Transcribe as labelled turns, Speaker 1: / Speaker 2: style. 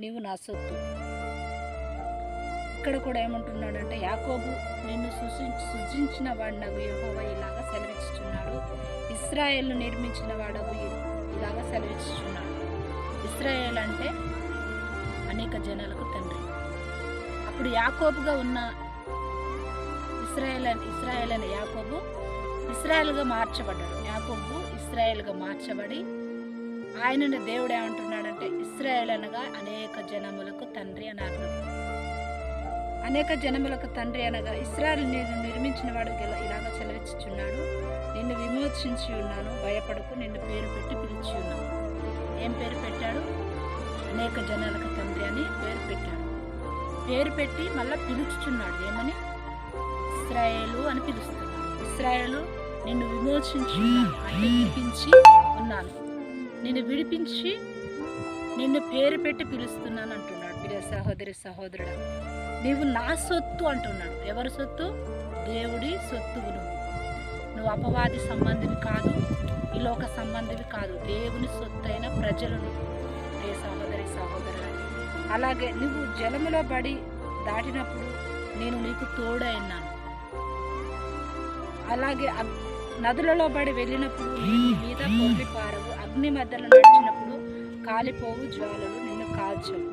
Speaker 1: నీవు నా సొత్తు. ఇక్కడ కూడా ఏమంటున్నాడంటే యాకోబు నిన్ను సృష్టించి సృజించిన వాడు నాకు యహోవా ఇలాగా సెలవిస్తున్నాడు ఇస్రాయేల్ను నిర్మించిన వాడకు ఇలాగా సెలవిస్తున్నాడు ఇస్రాయేల్ అంటే అనేక జనాలకు తండ్రి. అప్పుడు యాకోబుగా ఉన్న ఇస్రాయేల్ అని ఇస్రాయేల్ అనే యాకోబు ఇస్రాయేల్గా మార్చబడ్డాడు. యాకోబు ఇస్రాయేల్గా మార్చబడి ఆయనను దేవుడు ఏమంటున్నాడంటే ఇస్రాయేల్ అనగా అనేక జనములకు తండ్రి అని అర్థం అనేక జనములకు తండ్రి అనగా ఇస్రాయల్ నేను నిర్మించిన వాడు ఇలాగ చెలవిచ్చుచున్నాడు నిన్ను విమోచించి ఉన్నాను. భయపడకు. నిన్ను పేరు పెట్టి పిలిచి ఉన్నాను. ఏం పేరు పెట్టాడు? అనేక జనాలకు తండ్రి అని పేరు పెట్టాడు. పేరు పెట్టి మళ్ళీ పిలుచుచున్నాడు. ఏమని? ఇస్రాయేలు అని పిలుస్తున్నాడు. ఇస్రాయేలు నిన్ను విమోచించి ఉన్నాను. అంటే పిలిపించి ఉన్నాను. నిన్ను విడిపించి నిన్ను పేరు పెట్టి పిలుస్తున్నాను అంటున్నాడు. ప్రియ సహోదరి సహోదరుడు నీవు నా సొత్తు అంటున్నాడు. ఎవరి సొత్తు? దేవుడి సొత్తువు నువ్వు. నువ్వు అపవాది సంబంధివి కాదు ఈ లోక సంబంధివి కాదు. దేవుని సొత్తు అయిన ప్రజలు నువ్వు ప్రియ సహోదరి సహోదరుడు. అలాగే నువ్వు జలములో పడి దాటినప్పుడు నేను నీకు తోడైనాను అలాగే నదులలో పడి వెళ్ళినప్పుడు నీ మీద పొర్లి అగ్ని మధ్యలో నడిచినప్పుడు కాలిపోవు జ్వాలలు నిన్ను కాల్చవు.